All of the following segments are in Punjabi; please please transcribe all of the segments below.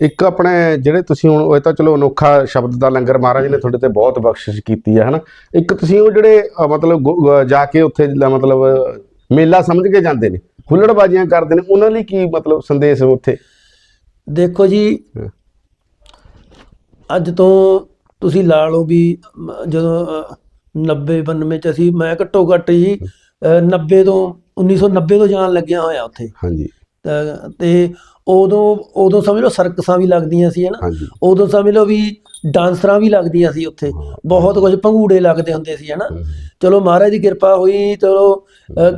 ਇੱਕ ਆਪਣੇ ਜਿਹੜੇ ਤੁਸੀਂ ਹੁਣ ਉਹ ਤਾਂ ਚਲੋ ਅਨੋਖਾ ਸ਼ਬਦ ਦਾ ਲੰਗਰ ਮਹਾਰਾਜ ਨੇ ਤੁਹਾਡੇ ਤੇ ਬਹੁਤ ਬਖਸ਼ਿਸ਼ ਕੀਤੀ ਹੈ ਹਨਾ? ਇੱਕ ਤੁਸੀਂ ਉਹ ਜਿਹੜੇ ਮਤਲਬ ਜਾ ਕੇ ਉੱਥੇ ਮਤਲਬ ਮੇਲਾ ਸਮਝ ਕੇ ਜਾਂਦੇ ਨੇ ਹੁੱਲੜਬਾਜ਼ੀਆਂ ਕਰਦੇ ਨੇ ਉਹਨਾਂ ਲਈ ਕੀ ਮਤਲਬ ਸੰਦੇਸ਼ ਉੱਥੇ? ਦੇਖੋ ਜੀ। ਅੱਜ ਤੋਂ ਤੁਸੀਂ ਲਾ ਲਓ ਵੀ ਜਦੋਂ ਅ, 90 92 ਚ ਅਸੀਂ ਮੈਂ ਘੱਟੋ ਘੱਟ ਜੀ ਅ, 90 ਤੋਂ 1990 ਤੋਂ ਜਾਣ ਲੱਗਿਆ ਹੋਇਆ ਉੱਥੇ। ਹਾਂਜੀ। ਤਾਂ- ਉਦੋਂ ਉਦੋਂ ਸਮਝ ਲਓ ਸਰਕਸਾਂ ਵੀ ਲੱਗਦੀਆਂ ਸੀ ਹਨਾ? ਉਦੋਂ ਸਮਝ ਲਓ ਵੀ ਡਾਂਸਰਾਂ ਵੀ ਲੱਗਦੀਆਂ ਸੀ ਉੱਥੇ। ਬਹੁਤ ਕੁਝ ਭੰਗੂੜੇ ਲੱਗਦੇ ਹੁੰਦੇ ਸੀ ਹਨਾ? ਚਲੋ ਮਹਾਰਾਜ ਦੀ ਕਿਰਪਾ ਹੋਈ ਚਲੋ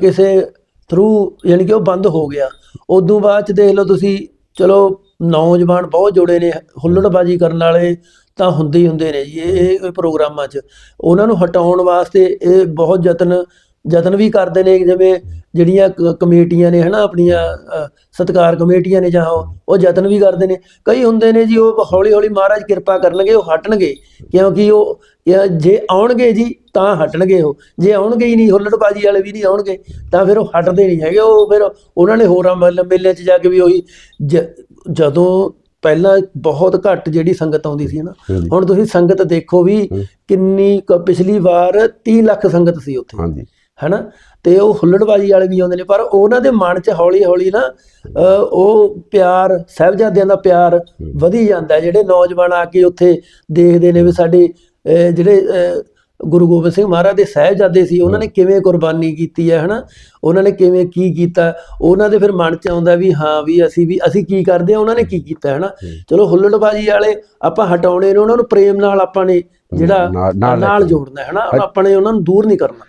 ਕਿਸੇ ਥਰੂ ਯਾਨੀ ਕਿ ਉਹ ਬੰਦ ਹੋ ਗਿਆ। ਉਦੋਂ ਬਾਅਦ ਚ ਦੇਖ ਲਓ ਤੁਸੀਂ ਚਲੋ ਨੌਜਵਾਨ ਬਹੁਤ ਜੁੜੇ ਨੇ ਹੁੱਲੜਬਾਜੀ ਕਰਨ ਵਾਲੇ ਤਾਂ ਹੁੰਦੇ ਹੀ ਹੁੰਦੇ ਨੇ ਜੀ ਇਹ ਪ੍ਰੋਗਰਾਮਾਂ 'ਚ। ਉਹਨਾਂ ਨੂੰ ਹਟਾਉਣ ਵਾਸਤੇ ਇਹ ਬਹੁਤ ਯਤਨ ਯਤਨ ਵੀ ਕਰਦੇ ਨੇ ਜਿਵੇਂ ਜਿਹੜੀਆਂ ਕਮੇਟੀਆਂ ਨੇ ਹਨਾ ਆਪਣੀਆਂ ਸਤਕਾਰ ਕਮੇਟੀਆਂ ਨੇ ਜਾਂ ਉਹ ਯਤਨ ਵੀ ਕਰਦੇ ਨੇ। ਕਈ ਹੁੰਦੇ ਨੇ ਜੀ ਉਹ ਹੌਲੀ ਹੌਲੀ ਮਹਾਰਾਜ ਕਿਰਪਾ ਕਰਨਗੇ ਉਹ ਹਟਣਗੇ। ਕਿਉਂਕਿ ਉਹ ਜੇ ਆਉਣਗੇ ਜੀ ਤਾਂ ਹਟਣਗੇ ਉਹ। ਜੇ ਆਉਣਗੇ ਹੀ ਨਹੀਂ ਹੁੱਲੜਬਾਜੀ ਵਾਲੇ ਵੀ ਨਹੀਂ ਆਉਣਗੇ ਤਾਂ ਫਿਰ ਉਹ ਹਟਦੇ ਨਹੀਂ ਹੈਗੇ। ਉਹ ਫਿਰ ਉਹਨਾਂ ਨੇ ਹੋਰਾਂ ਮੇਲੇ- 'ਚ ਜਾ ਕੇ ਵੀ ਉਹੀ ਜਦੋਂ ਪਹਿਲਾਂ ਬਹੁਤ ਘੱਟ ਜਿਹੜੀ ਸੰਗਤ ਆਉਂਦੀ ਸੀ ਨਾ। ਹੁਣ ਤੁਸੀਂ ਸੰਗਤ ਦੇਖੋ ਵੀ ਕਿੰਨੀ ਪਿਛਲੀ ਵਾਰ 30 ਲੱਖ ਸੰਗਤ ਸੀ ਉੱਥੇ। ਹਾਂਜੀ। ਹੈਨਾ? ਤੇ ਉਹ ਹੁੱਲੜਬਾਜੀ ਵਾਲੇ ਵੀ ਆਉਂਦੇ ਨੇ ਪਰ ਉਹਨਾਂ ਦੇ ਮਨ 'ਚ ਹੌਲੀ ਹੌਲੀ ਨਾ ਉਹ ਪਿਆਰ ਸਾਹਿਬਜ਼ਾਦਿਆਂ ਦਾ ਪਿਆਰ ਵਧੀ ਜਾਂਦਾ। ਜਿਹੜੇ ਨੌਜਵਾਨ ਆ ਕੇ ਉੱਥੇ ਦੇਖਦੇ ਨੇ ਵੀ ਸਾਡੇ ਜਿਹੜੇ ਗੁਰੂ ਗੋਬਿੰਦ ਸਿੰਘ ਮਹਾਰਾਜ ਦੇ ਸਾਹਿਬਜ਼ਾਦੇ ਸੀ ਉਹਨਾਂ ਨੇ ਕਿਵੇਂ ਕੁਰਬਾਨੀ ਕੀਤੀ ਹੈ ਹਨਾ? ਉਹਨਾਂ ਨੇ ਕਿਵੇਂ ਕੀ ਕੀਤਾ? ਉਹਨਾਂ ਦੇ ਫਿਰ ਮਨ 'ਚ ਆਉਂਦਾ ਵੀ ਹਾਂ ਵੀ ਅਸੀਂ ਵੀ ਅਸੀਂ ਕੀ ਕਰਦੇ ਆ ਉਹਨਾਂ ਨੇ ਕੀ ਕੀਤਾ ਹਨਾ? ਚਲੋ ਹੁੱਲੜਬਾਜੀ ਵਾਲੇ ਆਪਾਂ ਹਟਾਉਣੇ ਨੇ ਉਹਨਾਂ ਨੂੰ ਪ੍ਰੇਮ ਨਾਲ ਆਪਾਂ ਨੇ ਜਿਹੜਾ ਨਾਲ-। ਜੋੜਨਾ ਹੈ ਹਨਾ? ਆਪਾਂ ਨੇ ਉਹਨਾਂ ਨੂੰ ਦੂਰ ਨਹੀਂ ਕਰਨਾ।